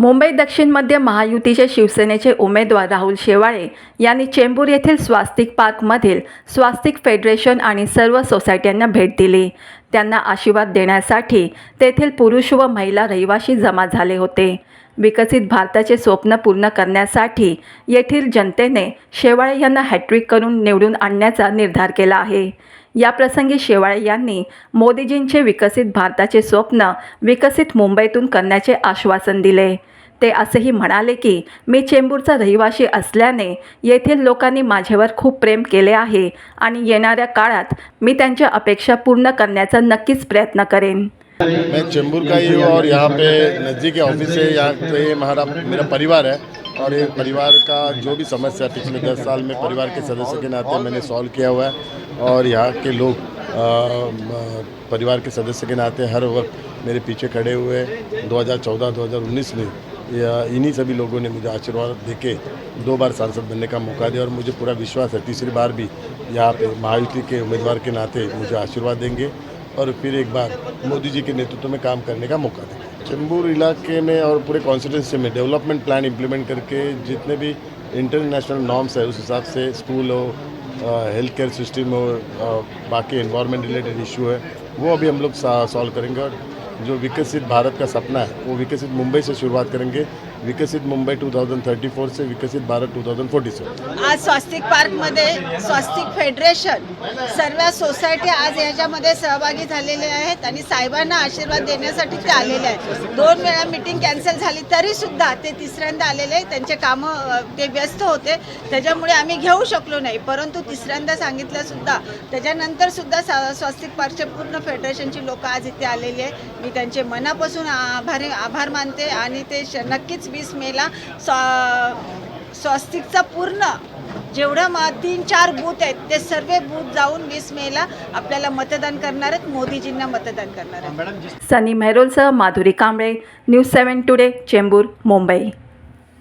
मुंबई दक्षिण मध्य महायुतीचे शिवसेनेचे उमेदवार राहुल शेवाळे यांनी चेंबूर येथील स्वास्तिक पार्कमधील स्वास्तिक फेडरेशन आणि सर्व सोसायट्यांना भेट दिली. त्यांना आशीर्वाद देण्यासाठी तेथील पुरुष व महिला रहिवाशी जमा झाले होते. विकसित भारताचे स्वप्न पूर्ण करण्यासाठी येथील जनतेने शेवाळे यांना हॅट्रिक करून निवडून आणण्याचा निर्धार केला आहे. याप्रसंगी शेवाळे यांनी मोदीजींचे विकसित भारताचे स्वप्न विकसित मुंबईतून करण्याचे आश्वासन दिले. ते असेही म्हणाले की मी चेंबूरचा रहिवासी असल्याने येथील लोकांनी माझ्यावर खूप प्रेम केले आहे आणि येणाऱ्या काळात मी त्यांच्या अपेक्षा पूर्ण करण्याचा नक्कीच प्रयत्न करेन. मैं चेंबूर का ही हूँ और यहाँ पे नज़दीकी ऑफिस है यहाँ पे हमारा मेरा परिवार है। और ये परिवार का जो भी समस्या पिछले दस साल में परिवार के सदस्य के नाते मैंने सॉल्व किया हुआ है। और यहाँ के लोग परिवार के सदस्य के नाते हर वक्त मेरे पीछे खड़े हुए 2014-2019 में इन्हीं सभी लोगों ने मुझे आशीर्वाद देके दो बार सांसद बनने का मौका दिया और मुझे पूरा विश्वास है, तीसरी बार भी यहाँ पे महायुति के उम्मीदवार के नाते मुझे आशीर्वाद देंगे और फिर एक बार मोदी जी के नेतृत्व में काम करने का मौका देंगे। चेंबूर इलाके में और पूरे कॉन्स्टिट्यूंसी में डेवलपमेंट प्लान इंप्लीमेंट करके जितने भी इंटरनेशनल नॉर्म्स है, उस हिसाब से स्कूल हो हेल्थ केयर सिस्टम हो बाकी इन्वायरमेंट रिलेटेड इशू है, वो अभी हम लोग सॉल्व करेंगे और जो विकसित भारत का सपना है, वो विकसित मुंबई से शुरुआत करेंगे। विकसित मुंबई 2034 से Viksit Bharat two thousand forty seven आज स्वास्तिक पार्कमध्ये स्वास्तिक फेडरेशन सर्व सोसायटी आज ह्याच्यामध्ये सहभागी झालेले आहेत आणि साहेबांना आशीर्वाद देण्यासाठी ते आलेले आहेत. दोन वेळा मिटिंग कॅन्सल झाली तरी सुद्धा ते तिसऱ्यांदा आलेले त्यांचे कामं ते व्यस्त होते. त्याच्यामुळे आम्ही घेऊ शकलो नाही. परंतु तिसऱ्यांदा सांगितलं सुद्धा त्याच्यानंतर सुद्धा सा- स्वास्तिक पार्कचे पूर्ण फेडरेशनची लोक आज इथे आलेली आहे मी त्यांचे मनापासून आभारी आभार मानते आणि ते श- पंचवीस वीस मेला स्वा स्वस्तिकचा पूर्ण जेवढं म तीन चार बूथ आहेत ते सर्व बूथ जाऊन वीस मेला आपल्याला मतदान करणार आहेत मोदीजींना मतदान करणार आहेत. Sunny मेहरोलसह Madhuri Kamble news seven today Chembur Mumbai.